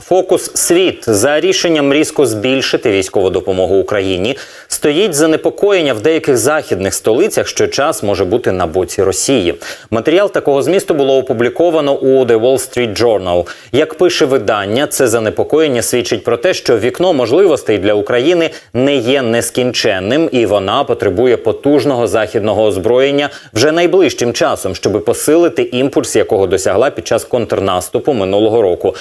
Фокус світ за рішенням різко збільшити військову допомогу Україні стоїть занепокоєння в деяких західних столицях, що час може бути на боці Росії. Матеріал такого змісту було опубліковано у The Wall Street Journal. Як пише видання, це занепокоєння свідчить про те, що вікно можливостей для України не є нескінченним, і вона потребує потужного західного озброєння вже найближчим часом, щоб посилити імпульс, якого досягла під час контрнаступу минулого року.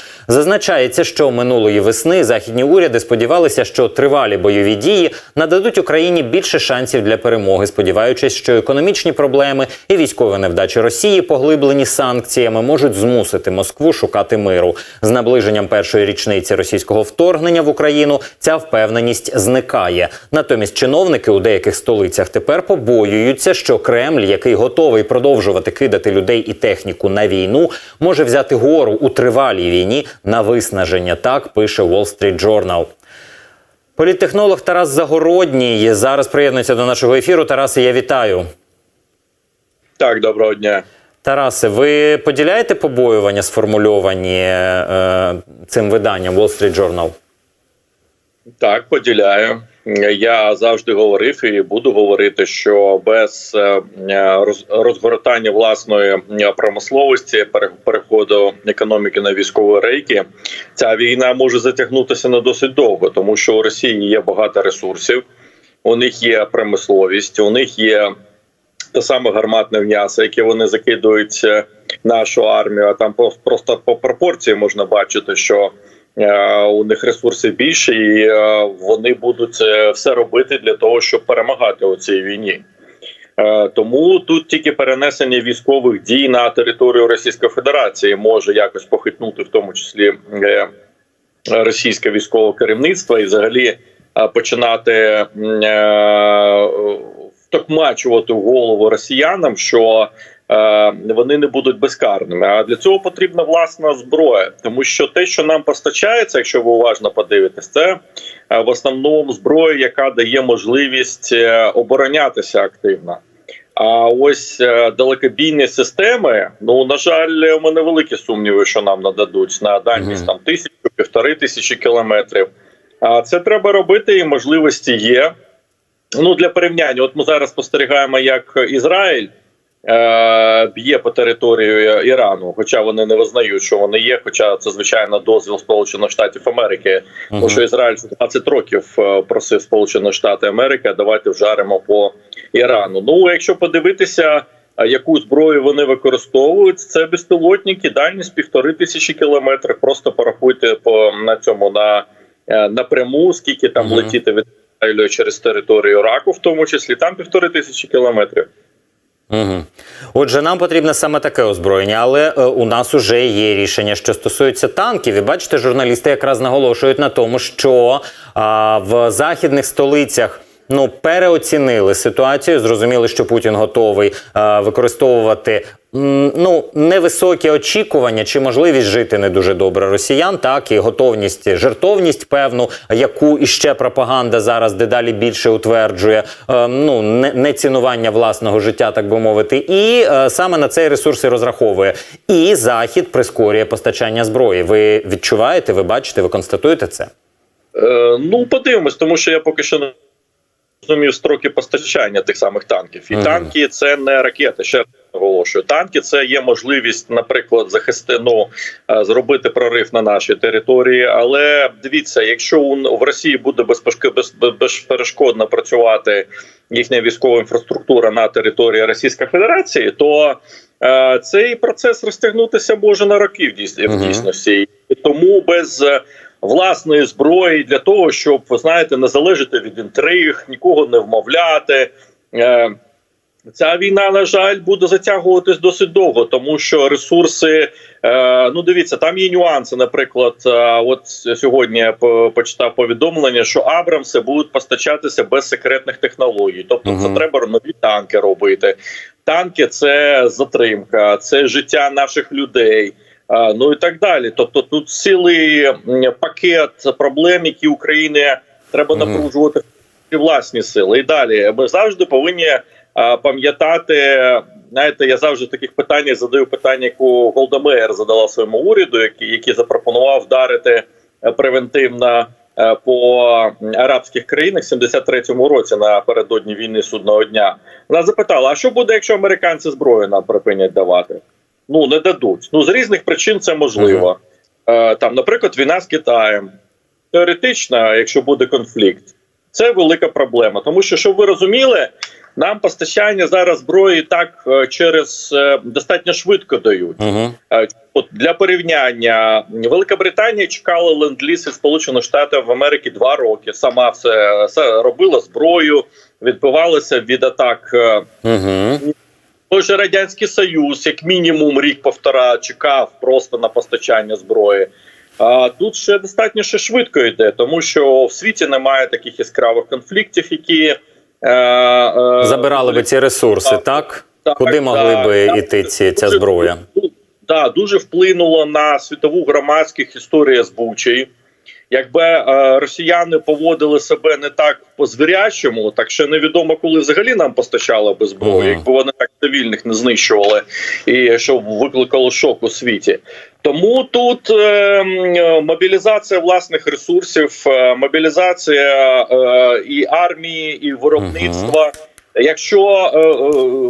Зазначається, що минулої весни західні уряди сподівалися, що тривалі бойові дії нададуть Україні більше шансів для перемоги, сподіваючись, що економічні проблеми і військові невдачі Росії, поглиблені санкціями, можуть змусити Москву шукати миру. З наближенням першої річниці російського вторгнення в Україну ця впевненість зникає. Натомість чиновники у деяких столицях тепер побоюються, що Кремль, який готовий продовжувати кидати людей і техніку на війну, може взяти гору у тривалій війні на виснаження. Так пише Wall Street Journal. Політтехнолог Тарас Загородній зараз приєднується до нашого ефіру. Тарасе, я вітаю. Так, доброго дня. Тарасе, ви поділяєте побоювання, сформульовані е, цим виданням Wall Street Journal? Так, поділяю. Я завжди говорив і буду говорити, що без е, розгортання власної е, промисловості, пере- переходу економіки на військові рейки, ця війна може затягнутися на досить довго, тому що у Росії є багато ресурсів, у них є промисловість, у них є те саме гарматне м'ясо, яке вони закидують е, нашу армію. А там просто по пропорції можна бачити, що е, у них ресурси більше, і е, вони будуть е, все робити для того, щоб перемагати у цій війні. Е, Тому тут тільки перенесення військових дій на територію Російської Федерації може якось похитнути, в тому числі е, російське військове керівництво, і взагалі е, починати е, втокмачувати голову росіянам, що е, вони не будуть безкарними. А для цього потрібна власна зброя, тому що те, що нам постачається, якщо ви уважно подивитесь, це е, в основному зброя, яка дає можливість е, оборонятися активно. А ось е, далекобійні системи, ну на жаль, у мене великі сумніви, що нам нададуть на дальність там тисячу, півтори тисячі кілометрів. А це треба робити, і можливості є. Ну для порівняння, от ми зараз спостерігаємо, як Ізраїль е, б'є по території Ірану, хоча вони не визнають, що вони є. Хоча це звичайно дозвіл Сполучених Штатів Америки, тому що Ізраїль 20 років е, просив Сполучені Штати Америки, давайте вжаримо по Ірану. Ну якщо подивитися. е, Яку зброю вони використовують? Це безпілотники, дальність півтори тисячі кілометрів. Просто порахуйте по на цьому на е, напряму, скільки там Мгм. летіти від Ізраїлю через територію Іраку, в тому числі там півтори тисячі кілометрів. Угу. Отже, нам потрібне саме таке озброєння, але е, у нас уже є рішення, що стосується танків. І бачите, журналісти якраз наголошують на тому, що е, в західних столицях. Ну, переоцінили ситуацію. Зрозуміли, що Путін готовий е, використовувати ну невисокі очікування чи можливість жити не дуже добре росіян, так і готовність, жертовність певну, яку іще пропаганда зараз дедалі більше утверджує. Е, ну не, не цінування власного життя, так би мовити, і е, саме на цей ресурс і розраховує. І захід прискорює постачання зброї. Ви відчуваєте, ви бачите, ви констатуєте це? Е, ну, подивимось, тому що я поки що не розумію строки постачання тих самих танків. І Мгм. танки це не ракети. Ще наголошую. Танки це є можливість, наприклад, захисти, ну, е, зробити прорив на нашій території. Але дивіться, якщо в Росії буде без, безперешкодно працювати їхня військова інфраструктура на території Російської Федерації, то е, цей процес розтягнутися може на роки в дійсності. І тому без власної зброї для того, щоб ви знаєте, не залежати від інтриг, нікого не вмовляти. Е, Ця війна, на жаль, буде затягуватись досить довго, тому що ресурси. Е, ну, дивіться, там є нюанси. Наприклад, е, от сьогодні я почитав повідомлення, що Абрамси будуть постачатися без секретних технологій. Тобто, це треба нові танки робити. Танки це затримка, це життя наших людей. Ну і так далі. Тобто, тут цілий пакет проблем, які Україні треба напружувати власні сили. І далі ми завжди повинні пам'ятати знаєте, я завжди в таких питаннях задаю питання, яку Голда Меєр задала своєму уряду, який, який запропонував вдарити е, превентивно е, по арабських країнах в 73-му році напередодні війни судного дня. Вона запитала: а що буде, якщо американці зброю нам припинять давати? Ну не дадуть. Ну з різних причин це можливо. Е, Там, наприклад, війна з Китаєм. Теоретично, якщо буде конфлікт, це велика проблема. Тому що, щоб ви розуміли, нам постачання зараз зброї так е, через е, достатньо швидко дають. Угу. От для порівняння, Велика Британія чекала ленд-ліз від Сполучених Штатів Америки два роки. Сама все, все робила зброю, відбивалася від атак. Угу. Той же радянський союз, як мінімум рік-повтора, чекав просто на постачання зброї. А тут ще достатньо ще швидко йде, тому що в світі немає таких яскравих конфліктів, які е, е, Забирали би ці ресурси, Так. так? Так, Куди могли так, би так. йти ці, ця зброя? Да, дуже вплинуло на світову громадських історія з Бучі. Якби е, росіяни поводили себе не так по звірячому, так що невідомо, коли взагалі нам постачали би зброю, якби вони так цивільних не знищували, і що викликало шок у світі. Тому тут е, е, мобілізація власних ресурсів, е, мобілізація е, і армії, і виробництва. Якщо е, е,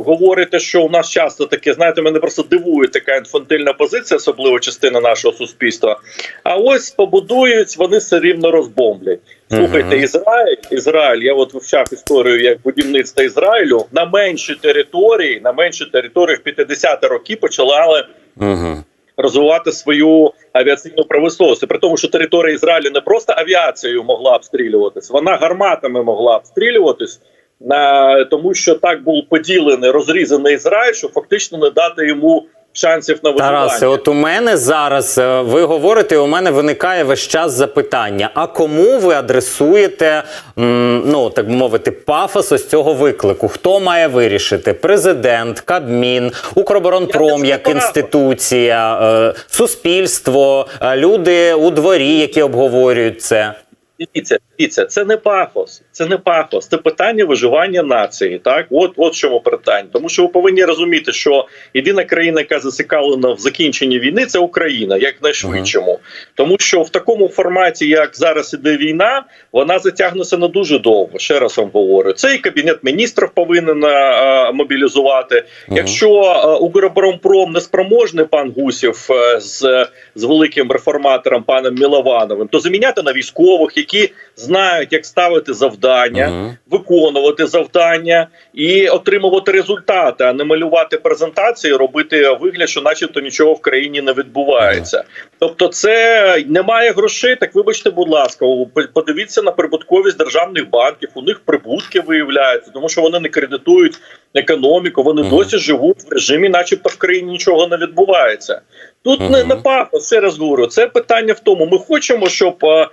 говорите, що у нас часто таке, знаєте, мене просто дивує така інфантильна позиція, особливо частина нашого суспільства. А ось побудують, вони все рівно розбомблять. Слухайте, Ізраїль, Ізраїль, я от вивчав історію як будівництва Ізраїлю на менші території, на менші території в 50-ті роки почали Угу. розвивати свою авіаційну промисловість. При тому, що територія Ізраїлю не просто авіацією могла обстрілюватись, вона гарматами могла обстрілюватись. На тому, що так був поділений, розрізаний Ізраїль, що фактично не дати йому шансів на виживання. Тарасе, от у мене зараз е, ви говорите, у мене виникає весь час запитання: а кому ви адресуєте, м, ну так би мовити, пафос ось цього виклику? Хто має вирішити? Президент, Кабмін, Укроборонпром як інституція, е, суспільство, е, люди у дворі, які обговорюють це. Дивіться, дивіться, це не пафос, це не пафос, це питання виживання нації. Так, от от чому питання. Тому що ви повинні розуміти, що єдина країна, яка зацікавлена в закінченні війни, це Україна, як найшвидшому. Тому що в такому форматі, як зараз іде війна, вона затягнеться на дуже довго. Ще раз вам говорю. Це і кабінет міністрів повинен е, мобілізувати. Мгм. Якщо е, Укроборонпром не спроможний пан Гусів е, з, з великим реформатором паном Міловановим, то заміняти на військових, які знають, як ставити завдання, Мгм. виконувати завдання і отримувати результати, а не малювати презентації, робити вигляд, що начебто нічого в країні не відбувається. Тобто, це немає грошей. Так вибачте, будь ласка, подивіться на прибутковість державних банків. У них прибутки виявляються, тому що вони не кредитують економіку. Вони Мгм. досі живуть в режимі, начебто в країні нічого не відбувається. Тут не, Мгм. не пафос, ще раз говорю. Це питання в тому. Ми хочемо, щоб е,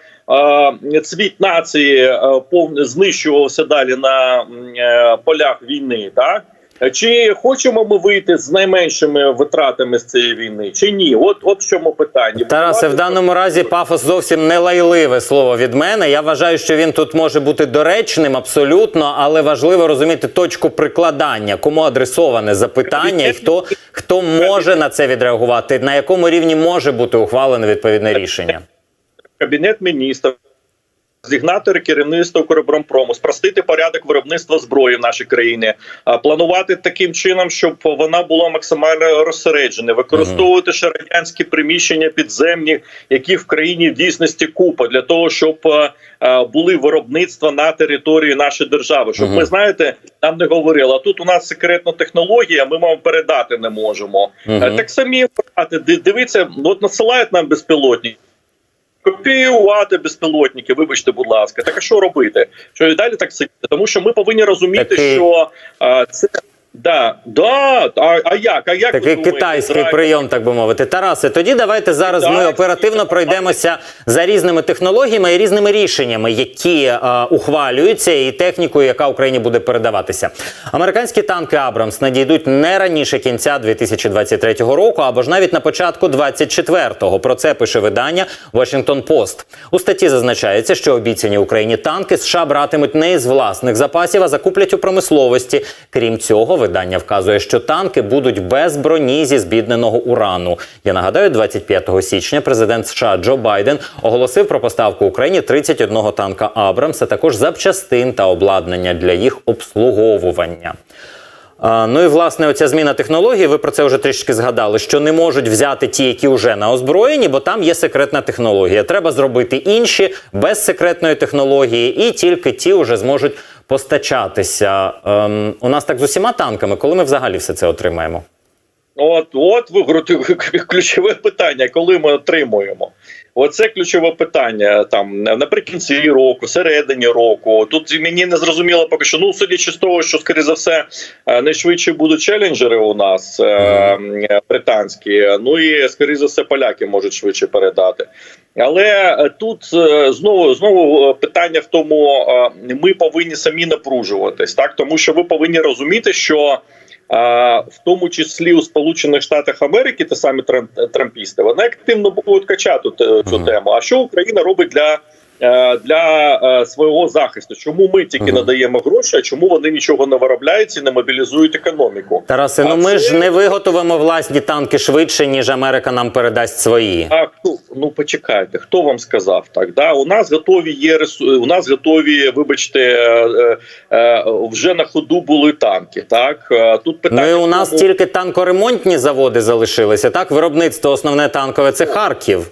е, цвіт нації е, повне знищувався далі на е, полях війни, так? Чи хочемо ми вийти з найменшими витратами з цієї війни, чи ні? От от в чому питання. Тарасе, в даному разі пафос зовсім не лайливе слово від мене. Я вважаю, що він тут може бути доречним абсолютно, але важливо розуміти точку прикладання, кому адресоване запитання, і хто, хто може на це відреагувати, на якому рівні може бути ухвалене відповідне рішення. Кабінет міністрів. Зігнати керівництво Укроборонпрому, спростити порядок виробництва зброї в нашій країні, а планувати таким чином, щоб вона була максимально розсереджена, використовувати ще радянські приміщення підземні, які в країні в дійсності купа для того, щоб були виробництва на території нашої держави. Щоб ми знаєте, нам не говорили. А тут у нас секретна технологія, ми вам передати не можемо. Так самі брати, ди- дивіться, от насилають нам безпілотні. Копіювати безпілотники, вибачте, будь ласка. Так а що робити? Що і далі так сидіти? Тому що ми повинні розуміти, так, що а, це да, да, а, а як? А як ви Такий думаєте, китайський Ізраїль? прийом, так би мовити. Тарасе, тоді давайте зараз ми Китайський, оперативно так. пройдемося за різними технологіями і різними рішеннями, які е, ухвалюються, і технікою, яка Україні буде передаватися. Американські танки Абрамс надійдуть не раніше кінця 2023 року, або ж навіть на початку 24-го. Про це пише видання Washington Post. У статті зазначається, що обіцяні Україні танки США братимуть не із власних запасів, а закуплять у промисловості. Крім цього, видання вказує, що танки будуть без броні зі збідненого урану. Я нагадаю, 25 січня президент США Джо Байден оголосив про поставку Україні 31 танка Абрамс, а також запчастин та обладнання для їх обслуговування. Ну і власне оця зміна технології. Ви про це вже трішки згадали, що не можуть взяти ті, які вже на озброєнні, бо там є секретна технологія. Треба зробити інші без секретної технології, і тільки ті вже зможуть постачатися. Ем, у нас так з усіма танками, коли ми взагалі все це отримаємо. От, от ви ключове питання, коли ми отримуємо. Оце ключове питання там наприкінці року, середині року. Тут мені не зрозуміло поки що. Ну, судячи з того, що скоріше за все е, найшвидше будуть челенджери у нас е, британські. Ну і скоріше за все, поляки можуть швидше передати. Але е, тут е, знову знову е, питання в тому, ми повинні самі напружуватись, так тому що ви повинні розуміти, що. В тому числі у Сполучених Штатах Америки, те самі трам- трампісти, вони активно будуть качати цю тему. А що Україна робить для, для е, свого захисту? Чому ми тільки Мгм. надаємо гроші, а чому вони нічого не виробляють і не мобілізують економіку? Тарасе, А ну ми це- ж не виготовимо власні танки швидше, ніж Америка нам передасть свої. А хто ну почекайте, хто вам сказав так? Да, у нас готові є у нас готові, вибачте, е, е, е, вже на ходу були танки. Так Е, тут питання Ну і у нас тому- тільки танкоремонтні заводи залишилися. Так, виробництво основне танкове це Харків.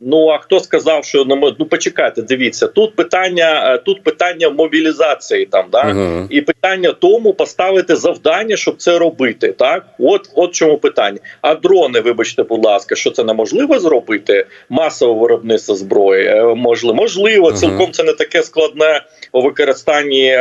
Ну а хто сказав, що мо- ну почекайте, дивіться, тут питання, е, тут питання мобілізації там, да Мгм. і питання тому поставити завдання, щоб це робити. Так, от от чому питання. А дрони, вибачте, будь ласка, що це неможливо зробити? Масове виробництво зброї Е, можливо, можливо, Мгм. цілком це не таке складне у використанні е,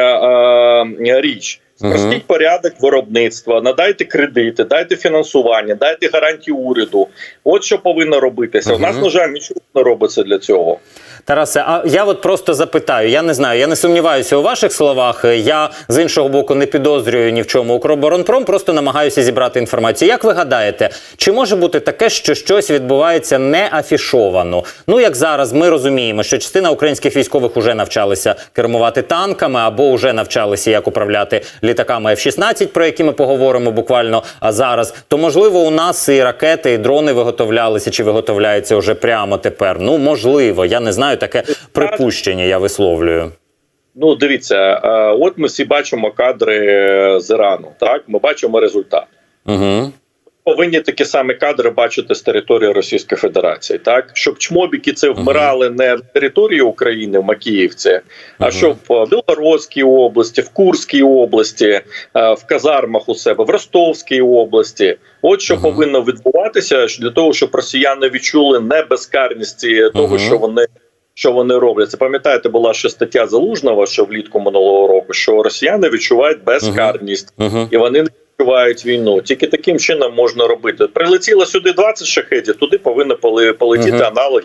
е, річ. Спростіть Мгм. порядок виробництва, надайте кредити, дайте фінансування, дайте гарантії уряду. От що повинно робитися. У нас, на жаль, нічого не робиться для цього. Тарасе, а я от просто запитаю. Я не знаю, я не сумніваюся у ваших словах. Я з іншого боку не підозрюю ні в чому Укроборонпром, просто намагаюся зібрати інформацію. Як ви гадаєте, чи може бути таке, що щось відбувається не афішовано? Ну як зараз ми розуміємо, що частина українських військових уже навчалися кермувати танками або вже навчалися як управляти літаками F-16, про які ми поговоримо буквально зараз. То можливо, у нас і ракети, і дрони виготовлялися чи виготовляються вже прямо тепер. Ну можливо, я не знаю таке припущення. Я висловлюю. Ну, дивіться, е, от ми всі бачимо кадри е, з Ірану. Так, ми бачимо результат. Угу. Повинні такі самі кадри бачити з території Російської Федерації, так щоб чмобіки це вмирали не в території України в Макіївці, а щоб в Білгородській області, в Курській області, е, в казармах у себе, в Ростовській області. От що повинно відбуватися для того, щоб росіяни відчули небезкарність того, що вони. Що вони роблять? Це пам'ятаєте, була ще стаття Залужного, що влітку минулого року, що росіяни відчувають безкарність Угу. і вони не відчувають війну. Тільки таким чином можна робити. Прилетіло сюди 20 шахетів, туди повинно полетіти Мгм. аналоги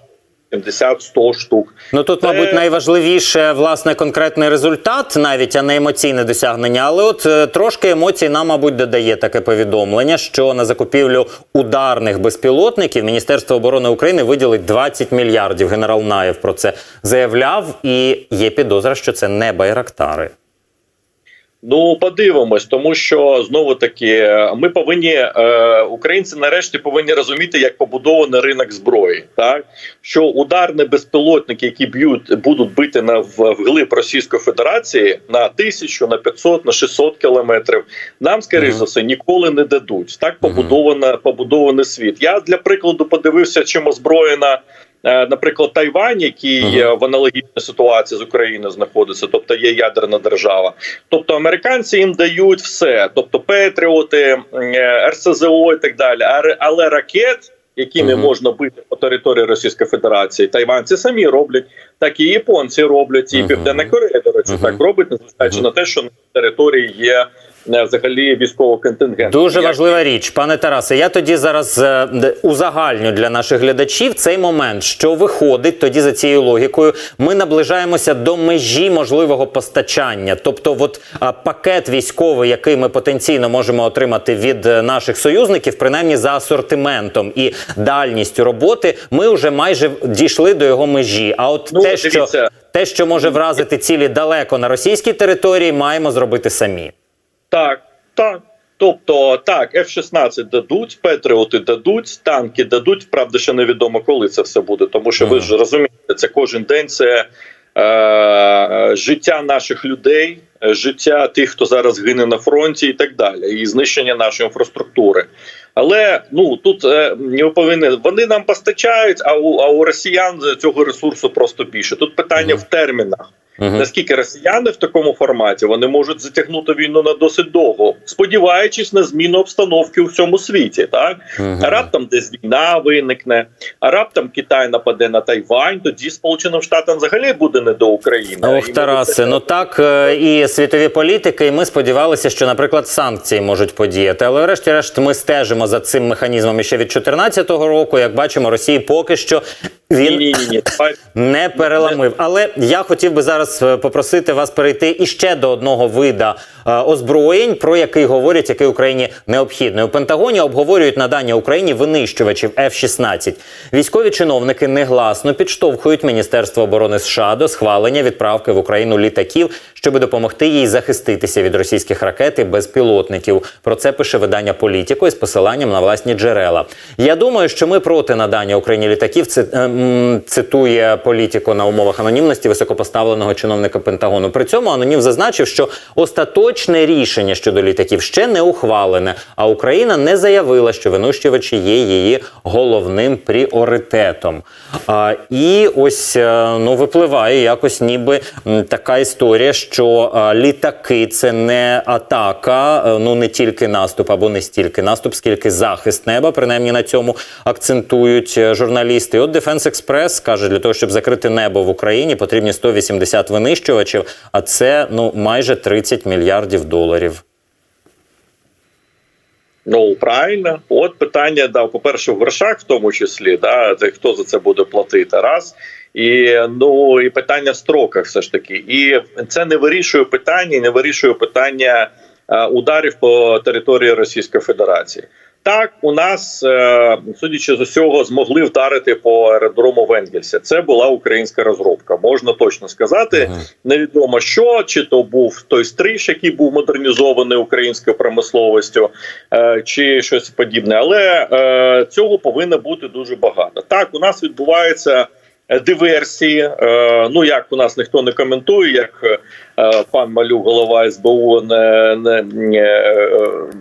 70-100 штук. Ну тут, Це- мабуть, найважливіше власне конкретний результат, навіть а не емоційне досягнення. Але от е, трошки емоцій нам, мабуть, додає таке повідомлення, що на закупівлю ударних безпілотників Міністерство оборони України виділить 20 мільярдів. Генерал Наєв про це заявляв, і є підозра, що це не байрактари. Ну подивимось, тому що знову таки ми повинні е, українці нарешті повинні розуміти, як побудований ринок зброї. Так що ударні безпілотники, які б'ють, будуть бити на вглиб Російської Федерації на тисячу, на 500, на 600 кілометрів, нам скоріш Мгм. за все ніколи не дадуть. Так побудована побудований світ. Я для прикладу подивився, чим озброєна. Е, Наприклад, Тайвань, який в аналогічній ситуації з Україною знаходиться, тобто є ядерна держава. Тобто американці їм дають все, тобто Петріоти, е, РСЗО і так далі. Але ракет, якими Мгм. можна бити по території Російської Федерації, тайванці самі роблять, так і японці роблять, і Мгм. Південна Корея, до речі, Мгм. так робить, незважаючи Мгм. на те, що на території є взагалі військовий контингент. Дуже Як- важлива річ, пане Тарасе. Я тоді зараз е, узагальню для наших глядачів цей момент, що виходить тоді за цією логікою. Ми наближаємося до межі можливого постачання. Тобто, от пакет військовий, який ми потенційно можемо отримати від е, наших союзників, принаймні за асортиментом і дальністю роботи, ми вже майже дійшли до його межі. А от Ну, те, що те, що може вразити цілі далеко на російській території, маємо зробити самі. Так, так. Тобто, так, F-16 дадуть, Петріоти дадуть, танки дадуть. Правда, ще невідомо, коли це все буде. Тому що ви ж розумієте, це кожен день це е, життя наших людей, е, життя тих, хто зараз гине на фронті, і так далі, і знищення нашої інфраструктури. Але ну тут е, ми повинні вони нам постачають, а у а у росіян цього ресурсу просто більше. Тут питання Мгм. в термінах. Мгм. Наскільки росіяни в такому форматі вони можуть затягнути війну на досить довго, сподіваючись на зміну обстановки у всьому світі, так Мгм. а раптом десь війна виникне, а раптом Китай нападе на Тайвань, тоді Сполученим Штатам взагалі буде не до України. Ох, Тарасе, це- ну так е, і світові політики, і ми сподівалися, що, наприклад, санкції можуть подіяти. Але врешті-решт ми стежимо за цим механізмом іще від 2014 року. Як бачимо, Росії поки що він ні, ні, ні. Давай- не переламив. Але я хотів би зараз е, попросити вас перейти іще до одного вида е, озброєнь, про який говорять, який Україні необхідний. У Пентагоні обговорюють надання Україні винищувачів F-16. Військові чиновники негласно підштовхують Міністерство оборони США до схвалення відправки в Україну літаків, щоб допомогти їй захиститися від російських ракет і безпілотників. Про це пише видання Політіко із посиланням на власні джерела. Я думаю, що ми проти надання Україні літаків. Це е, цитує політико на умовах анонімності високопоставленого чиновника Пентагону. При цьому анонім зазначив, що остаточне рішення щодо літаків ще не ухвалене, а Україна не заявила, що винищувачі є її головним пріоритетом. А, і ось е, ну випливає якось, ніби така історія, що літаки це не атака, е, ну не тільки наступ або не стільки наступ, скільки захист неба. Принаймні на цьому акцентують е, журналісти. І От Defense Express каже, для того, щоб закрити небо в Україні, потрібні 180 винищувачів, а це ну майже 30 мільярдів доларів. Ну правильно, от питання да, по-перше, в грошах, в тому числі, да, хто за це буде платити раз. І ну і питання в строках, все ж таки, і це не вирішує питання, не вирішує питання е, ударів по території Російської Федерації. Так, у нас, е, судячи з усього, змогли вдарити по аеродрому Венгельсі. Це була українська розробка. Можна точно сказати. Мгм. Невідомо що, чи то був той стриж, який був модернізований українською промисловістю, е, чи щось подібне. Але е, цього повинно бути дуже багато. Так, у нас відбуваються е, диверсії. Е, ну як у нас ніхто не коментує, як е, пан Малюк, голова СБУ, не, не,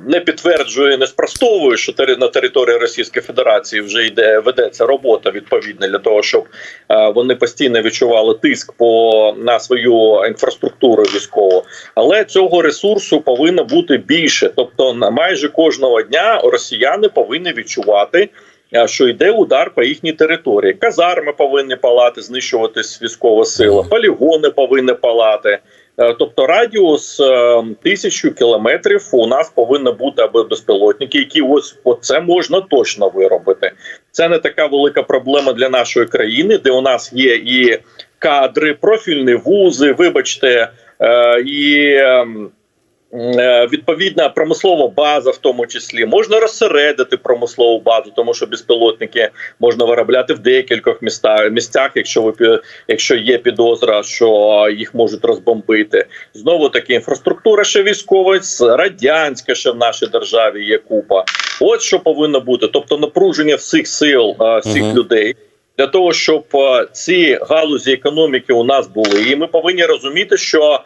не, підтверджує, не спростовує, що на території Російської Федерації вже йде ведеться робота відповідна для того, щоб е, вони постійно відчували тиск по на свою інфраструктуру військову. Але цього ресурсу повинно бути більше. Тобто, на майже кожного дня росіяни повинні відчувати. Е, Що йде удар по їхній території? Казарми повинні палати, знищуватись військова сила, полігони повинні палати. Е, Тобто радіус е, тисячу кілометрів у нас повинно бути аби безпілотники, які ось оце можна точно виробити. Це не така велика проблема для нашої країни, де у нас є і кадри, профільні вузи, вибачте, і. Е, Відповідна промислова база, в тому числі можна розсередити промислову базу, тому що безпілотники можна виробляти в декількох містах місцях, якщо ви якщо є підозра, що їх можуть розбомбити. Знову таки інфраструктура ще військова, радянська ще в нашій державі є купа. От що повинно бути, тобто напруження всіх сил е, всіх Мгм. людей. Для того щоб е, ці галузі економіки у нас були, і ми повинні розуміти, що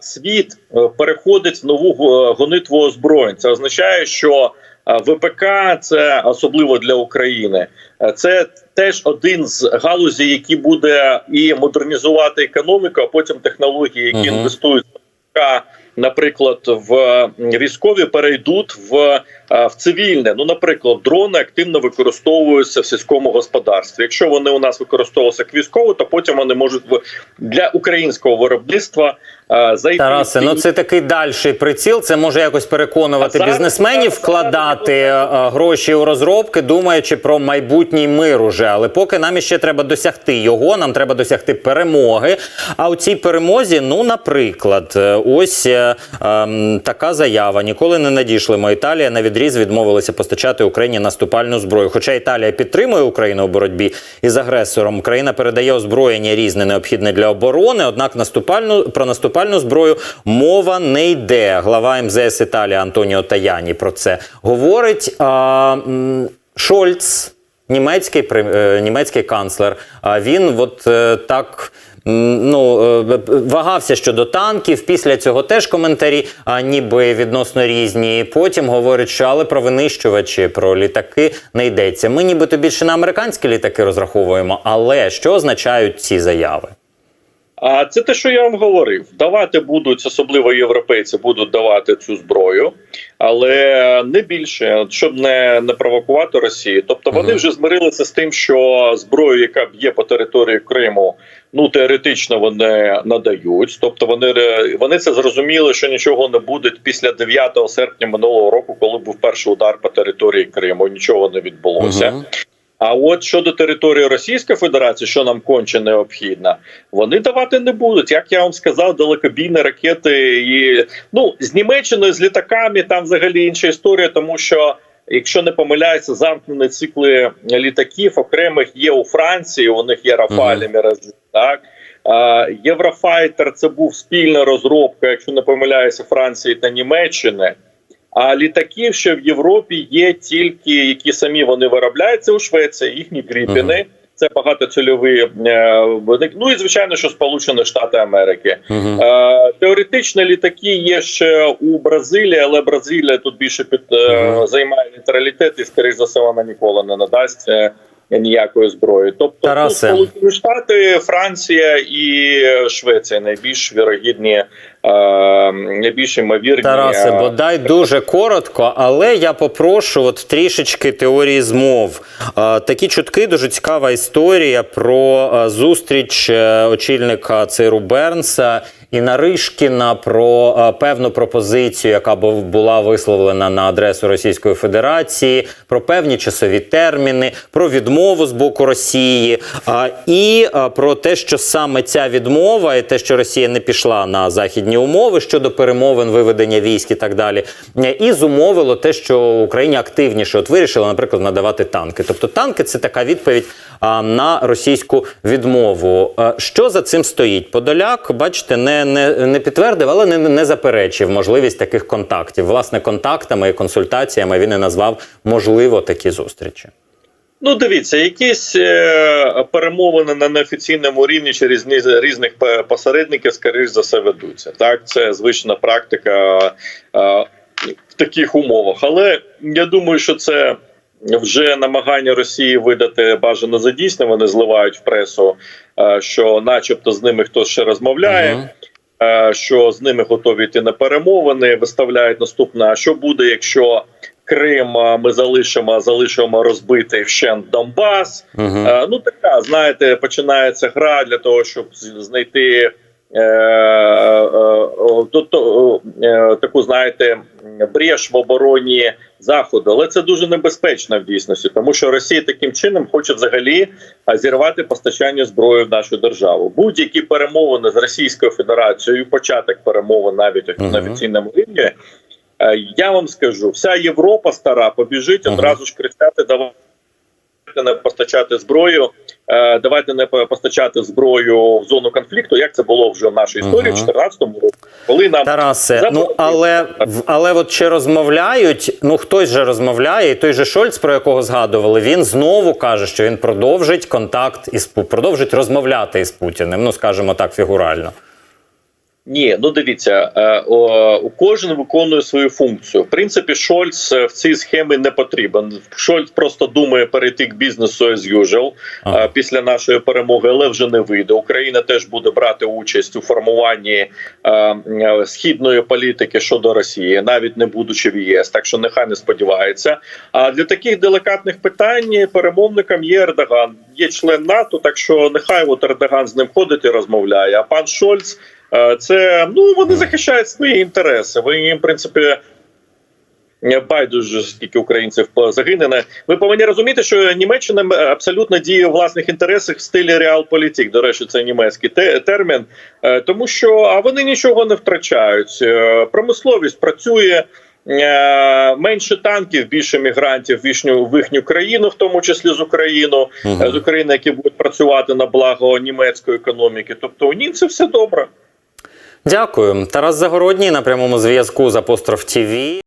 світ е, переходить в нову го- гонитву озброєнь. Це означає, що е, ВПК це особливо для України. е, Це теж один з галузей, які буде і модернізувати економіку, а потім технології, які інвестують наприклад, в військові перейдуть в, е, в цивільне. Ну, наприклад, дрони активно використовуються в сільському господарстві. Якщо вони у нас використовуються як військово, то потім вони можуть для українського виробництва е, зайти. Тарасе, ну це такий дальший приціл. Це може якось переконувати зараз- бізнесменів зараз- вкладати е, гроші у розробки, думаючи про майбутній мир уже. Але поки нам іще треба досягти його, нам треба досягти перемоги. А у цій перемозі, ну, наприклад, е, ось е, ем, така заява: ніколи не надійшлимо Італія на відріз наодріз відмовилися постачати Україні наступальну зброю. Хоча Італія підтримує Україну у боротьбі із агресором, Україна передає озброєння різне необхідне для оборони. Однак наступальну про наступальну зброю мова не йде. Глава МЗС Італії Антоніо Таяні про це говорить. А, Шольц, німецький е, німецький канцлер. А він от е, так. Ну, е, вагався щодо танків. Після цього теж коментарі, а ніби відносно різні. Потім говорить, що але про винищувачі, про літаки не йдеться. Ми нібито більше на американські літаки розраховуємо. Але що означають ці заяви? А це те, що я вам говорив. Давати будуть, особливо європейці, будуть давати цю зброю, але не більше, щоб не, не провокувати Росію. Тобто вони Мгм. вже змирилися з тим, що зброю, яка б'є по території Криму, ну теоретично вони надають. Тобто вони вони це зрозуміли, що нічого не буде після 9 серпня минулого року, коли був перший удар по території Криму. Нічого не відбулося. Мгм. А от щодо території Російської Федерації, що нам конче необхідно, вони давати не будуть. Як я вам сказав, далекобійні ракети і ну з Німеччиною з літаками там взагалі інша історія, тому що. Якщо не помиляюся, замкнені цикли літаків окремих є у Франції. У них є Рафалі Міражі. Так Єврофайтер це був спільна розробка, якщо не помиляюся, Франції та Німеччини. А літаків, що в Європі є тільки які самі вони виробляються у Швеції, їхні кріпіни. Це багатоцільові е, Ну і звичайно, що Сполучені Штати Америки. Мгм. Е, теоретично літаки є ще у Бразилії, але Бразилія тут більше під е, Мгм. займає нейтралітет, і скоріш за все вона ніколи не надасть ніякої зброї. Тобто Тарасе. Сполучені Штати, Франція і Швеція найбільш вірогідні, найбільш ймовірні. Тарасе, е, бодай дуже коротко, але я попрошу от трішечки теорії змов. Е, Такі чутки, дуже цікава історія про е, зустріч очільника ЦРУ Бернса і Наришкіна про е, певну пропозицію, яка була висловлена на адресу Російської Федерації, про певні часові терміни, про відмову з боку Росії і а, про те, що саме ця відмова і те, що Росія не пішла на західні умови щодо перемовин, виведення військ і так далі, е, і зумовило те, що Україні активніше от вирішила, наприклад, надавати танки. Тобто танки це така відповідь на російську відмову. А, Що за цим стоїть? Подоляк, бачите, не, не, не підтвердив, але не, не заперечив можливість таких контактів. Власне, контактами і консультаціями він і назвав можливо такі зустрічі. Ну, дивіться, якісь е, перемовини на неофіційному рівні через різних посередників, скоріш за все, ведуться. Так, це звична практика е, в таких умовах. Але я думаю, що це вже намагання Росії видати бажано за дійсне. Вони зливають в пресу, е, що, начебто, з ними хтось ще розмовляє. Мгм. е, що з ними готові йти на перемовини. Виставляють наступне: а що буде, якщо Крим ми залишимо, залишимо розбитий вщент Донбас? Е, Ну така, знаєте, починається гра для того, щоб знайти. Е, е, е, таку знаєте бреш в обороні заходу, але це дуже небезпечно в дійсності, тому що Росія таким чином хоче взагалі зірвати постачання зброї в нашу державу. Будь-які перемовини з Російською Федерацією, початок перемовин навіть Мгм. на офіційному рівні. Я вам скажу, вся Європа стара побіжить одразу ж кричати: давайте не постачати зброю. Е, Давайте не постачати зброю в зону конфлікту, як це було вже в нашій історії в 2014 році, коли нам Тарасе, ну але в- але от чи розмовляють? Ну хтось же розмовляє, і той же Шольц, про якого згадували, він знову каже, що він продовжить контакт із продовжить розмовляти із Путіним. Ну скажімо так, фігурально. Ні, ну дивіться, е, у кожен виконує свою функцію. В принципі, Шольц е, в цій схемі не потрібен. Шольц просто думає перейти к бізнесу as usual Ага. е, після нашої перемоги, але вже не вийде. Україна теж буде брати участь у формуванні східної політики щодо Росії, навіть не будучи в ЄС. Так що нехай не сподівається. А для таких деликатних питань перемовником є Ердоган, є член НАТО. Так що нехай от Ердоган з ним ходить і розмовляє. А пан Шольц. Е, Це ну вони захищають свої інтереси. Ви їм, в принципі. Байдуже, скільки українців загине. Ви повинні розуміти, що Німеччина абсолютно діє у власних інтересах в стилі реалполітик. До речі, це німецький термін, Е, тому що а вони нічого не втрачають. Е, Промисловість працює. менше танків, більше мігрантів в їхню, в їхню країну, в тому числі з Україну, е, з України, які будуть працювати на благо німецької економіки. Тобто у німців все добре. Дякую. Тарас Загородній на прямому зв'язку з Апостроф ТІВІ.